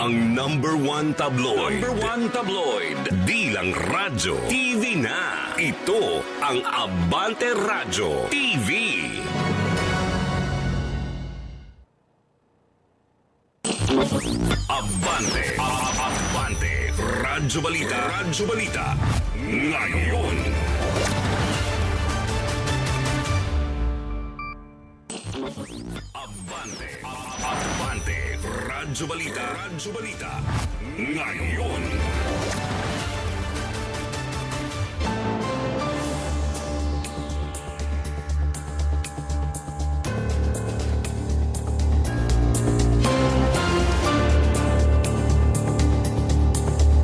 Ang number one tabloid. Number one tabloid. Di lang radyo. TV na. Ito ang Abante Radyo TV. Abante. Abante. Radyo Balita. Radyo Balita. Ngayon. Abante. Abante. Radyo Balita. Radyo Balita. Ngayon.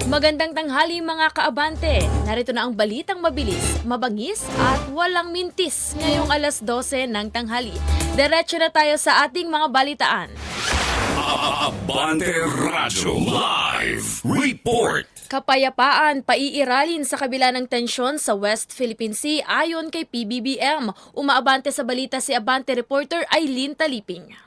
Magandang tanghali mga kaabante. Narito na ang balitang mabilis, mabangis at walang mintis ngayong alas 12 ng tanghali. Diretso na tayo sa ating mga balitaan. Abante Radyo Live Report. Kapayapaan paiiralin sa kabila ng tensyon sa West Philippine Sea ayon kay PBBM. Umaabante sa balita si Abante reporter Eileen Taliping.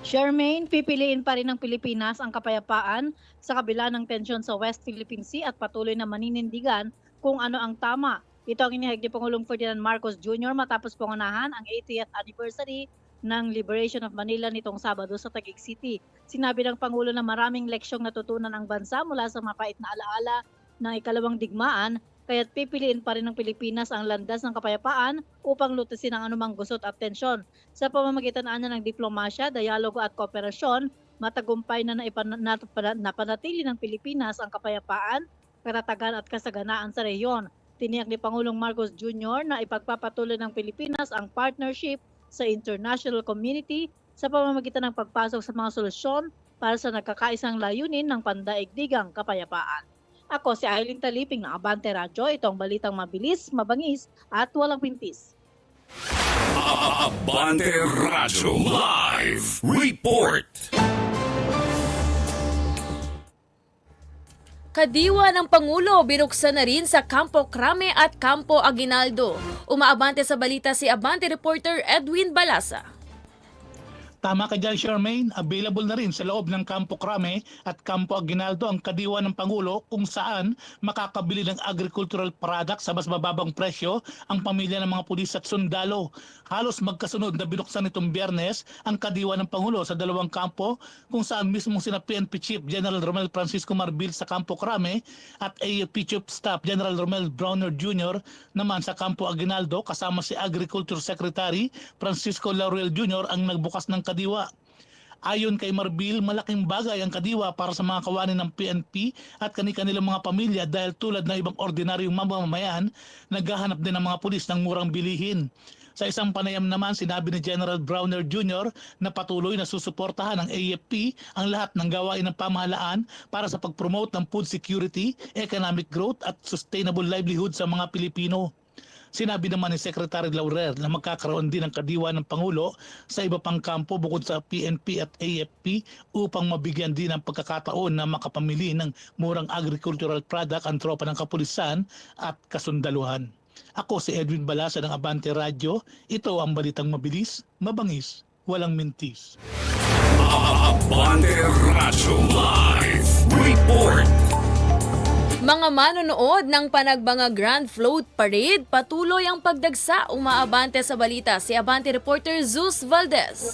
Charmaine, pipiliin pa rin ng Pilipinas ang kapayapaan sa kabila ng tensyon sa West Philippine Sea at patuloy na maninindigan kung ano ang tama. Ito ang inihag ni Pangulong Ferdinand Marcos Jr. matapos pangunahan ang 80th anniversary ng Liberation of Manila nitong Sabado sa Taguig City. Sinabi ng Pangulo na maraming leksyong natutunan ang bansa mula sa mapait na alaala ng ikalawang digmaan kaya't pipiliin pa rin ng Pilipinas ang landas ng kapayapaan upang lutasin ang anumang gusot at tensyon. Sa pamamagitan anya ng diplomasya, dialogo at kooperasyon, matagumpay na napanatili ng Pilipinas ang kapayapaan, karatagan at kasaganaan sa rehiyon. Tiniyak ni Pangulong Marcos Jr. na ipagpapatuloy ng Pilipinas ang partnership sa international community sa pamamagitan ng pagpasok sa mga solusyon para sa nagkakaisang layunin ng pandaigdigang kapayapaan. Ako si Aileen Taliping ng Abante Radyo. Ito ang balitang mabilis, mabangis at walang pintis. Abante Radyo Live Report. Kadiwa ng Pangulo binuksan na rin sa Campo Crame at Campo Aguinaldo. Umaabante sa balita si Abante reporter Edwin Balasa. Tama ka dyan, Charmaine. Available na rin sa loob ng Campo Crame at Campo Aguinaldo ang kadiwa ng Pangulo kung saan makakabili ng agricultural products sa mas mababang presyo ang pamilya ng mga pulis at sundalo. Halos magkasunod na binuksan nitong biyernes ang kadiwa ng Pangulo sa dalawang kampo kung saan mismo sina PNP Chief General Romel Francisco Marbil sa Campo Crame at AFP Chief Staff General Romel Browner Jr. naman sa Campo Aguinaldo kasama si Agriculture Secretary Francisco Laurel Jr. ang nagbukas ng kadiwa. Ayon kay Marbil, malaking bagay ang kadiwa para sa mga kawani ng PNP at kani-kanilang mga pamilya dahil tulad ng ibang ordinaryong mamamayan, naghahanap din ng mga pulis ng murang bilihin. Sa isang panayam naman, sinabi ni General Browner Jr. na patuloy na susuportahan ng AFP ang lahat ng gawain ng pamahalaan para sa pag-promote ng food security, economic growth at sustainable livelihood sa mga Pilipino. Sinabi naman ni Secretary Laurel na magkakaroon din ng kadiwa ng Pangulo sa iba pang kampo bukod sa PNP at AFP upang mabigyan din ng pagkakataon na makapamili ng murang agricultural product ang tropa ng kapulisan at kasundaluhan. Ako si Edwin Balasa ng Abante Radio. Ito ang balitang mabilis, mabangis, walang mintis. Abante Radyo Live Report. Mga manonood ng Panagbanga Grand Float Parade, patuloy ang pagdagsa umaabante sa balita si Abante reporter Zeus Valdez.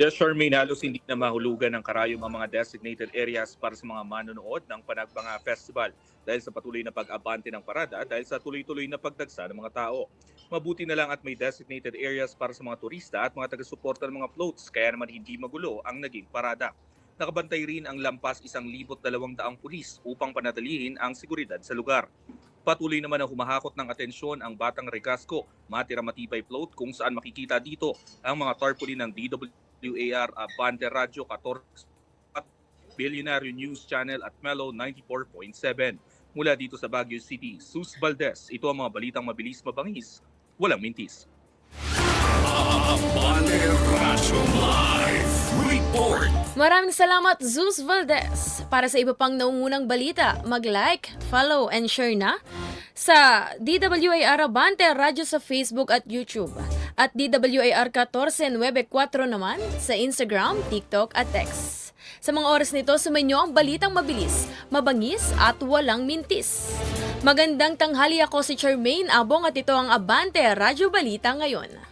Yes, Charmaine, halos hindi na mahulugan ng karayom ang mga designated areas para sa mga manonood ng Panagbanga Festival dahil sa patuloy na pag-abante ng parada dahil sa tuloy-tuloy na pagdagsa ng mga tao. Mabuti na lang at may designated areas para sa mga turista at mga taga-suporta ng mga floats kaya naman hindi magulo ang naging parada. Nakabantay rin ang lampas isang libot dalawang daang pulis upang panatilihin ang seguridad sa lugar. Patuloy naman na humahakot ng atensyon ang Batang Regasco, Matira Matibay Float kung saan makikita dito ang mga tarpaulin ng DWAR Abante Radio 14 at Billionaire News Channel at Mellow 94.7. Mula dito sa Baguio City, Sus Valdez, ito ang mga balitang mabilis mabangis, walang mintis. Maraming salamat Zeus Valdez. Para sa iba pang naungunang balita, mag-like, follow, and share na sa DWAR Abante Radyo sa Facebook at YouTube at DWAR 1494 naman sa Instagram, TikTok at X. Sa mga oras nito, sumainyo ang balitang mabilis, mabangis at walang mintis. Magandang tanghali ako si Charmaine Abong at ito ang Abante Radyo Balita ngayon.